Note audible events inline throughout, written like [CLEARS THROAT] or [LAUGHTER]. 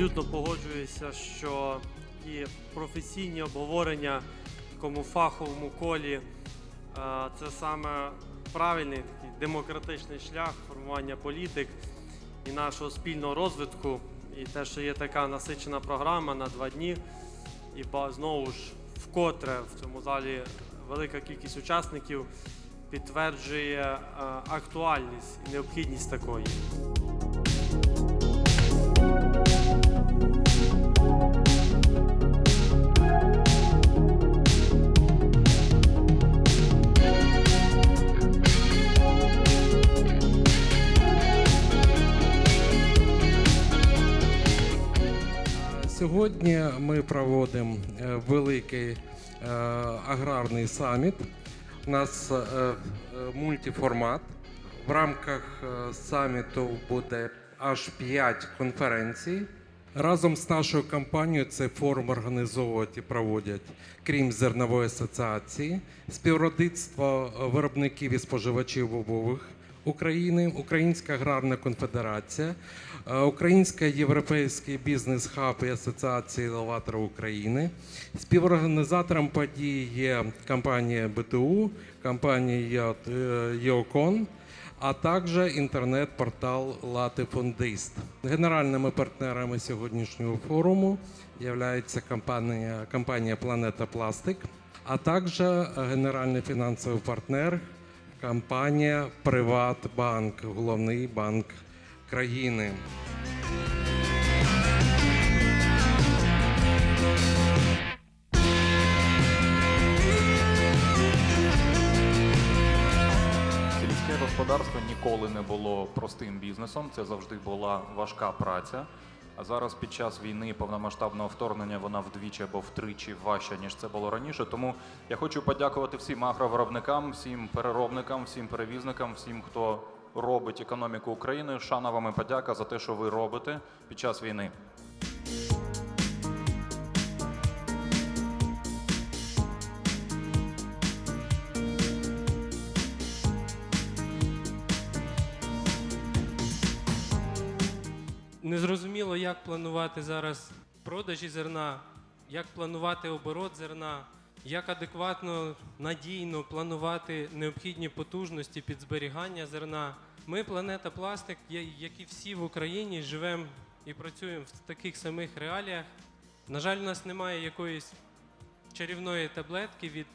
надіємося, що такі професійні обговорення в такому фаховому колі е, це саме правильний такий демократичний шлях формування політик і нашого спільного розвитку. І те, що є така насичена програма на два дні, і знову ж вкотре в цьому залі велика кількість учасників підтверджує е, актуальність і необхідність такої. Сьогодні ми проводимо е, великий е, аграрний саміт. У нас е, мультиформат. В рамках саміту буде аж 5 конференцій. Разом з нашою компанією цей форум організовують і проводять, крім зернової асоціації, співробітництво е, виробників і споживачів бобових України, Українська аграрна конфедерація, е, Українська європейський бізнес-хаб і Асоціація елеваторів України. Співорганізатором події є компанія БТУ, компанія е, Йокон, а також інтернет-портал Латифондист. Генеральними партнерами сьогоднішнього форуму є компанія, компанія Планета Пластик, а також генеральний фінансовий партнер компанія Приватбанк, головний банк країни. Сільське господарство ніколи не було простим бізнесом. Це завжди була важка праця. А зараз під час війни повномасштабного вторгнення вона вдвічі або втричі важча, ніж це було раніше. Тому я хочу подякувати всім агровиробникам, всім переробникам, всім перевізникам, всім, хто робить економіку України. Шана вам і подяка за те, що ви робите під час війни. Незрозуміло, як планувати зараз продажі зерна, як планувати оборот зерна, як адекватно, надійно планувати необхідні потужності під зберігання зерна. Ми, планета Пластик, як і всі в Україні, живемо і працюємо в таких самих реаліях. На жаль, у нас немає якоїсь чарівної таблетки від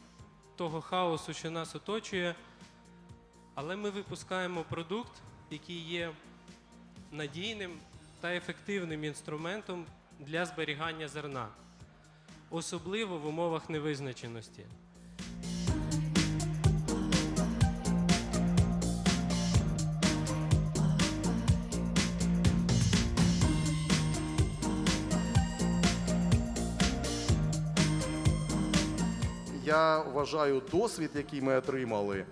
того хаосу, що нас оточує, але ми випускаємо продукт, який є надійним та ефективним інструментом для зберігання зерна, особливо в умовах невизначеності. Я вважаю, досвід, який ми отримали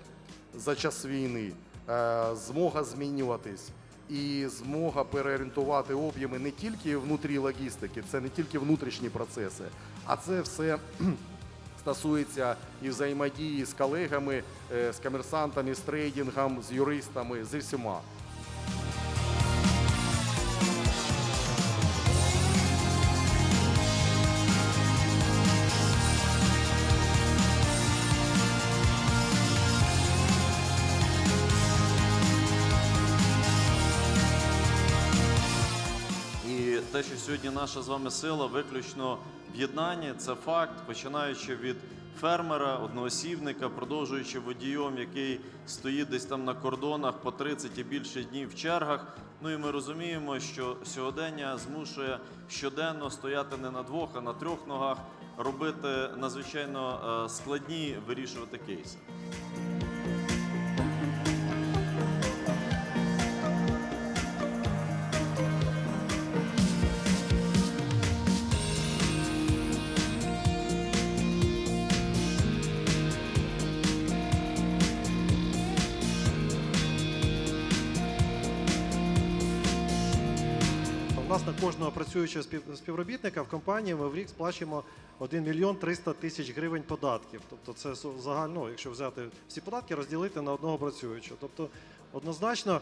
за час війни, е, змога змінюватись і змога переорієнтувати об'єми не тільки внутрі логістики, це не тільки внутрішні процеси, а це все [CLEARS THROAT] стосується і взаємодії з колегами, е, з комерсантами, з трейдингом, з юристами, зі всіма. Те, що сьогодні наша з вами сила виключно в єднанні, це факт, починаючи від фермера, одноосібника, продовжуючи водієм, який стоїть десь там на кордонах по 30 і більше днів в чергах. Ну і ми розуміємо, що сьогодення змушує щоденно стояти не на двох, а на трьох ногах, робити надзвичайно е, складні вирішувати кейси. На кожного працюючого спів- співробітника в компанії ми в рік сплачуємо 1 мільйон 300 тисяч гривень податків. Тобто це загально, ну, якщо взяти всі податки, розділити на одного працюючого. Тобто однозначно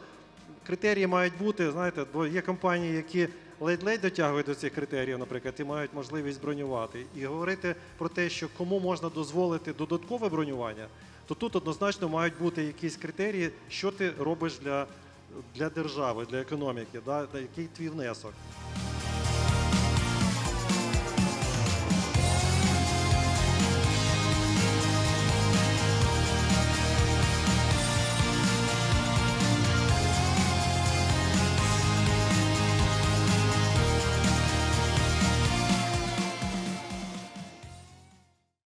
критерії мають бути, знаєте, бо є компанії, які ледь-ледь дотягують до цих критеріїв, наприклад, і мають можливість бронювати, і говорити про те, що кому можна дозволити додаткове бронювання, то тут однозначно мають бути якісь критерії, що ти робиш для, для держави, для економіки, да, який твій внесок.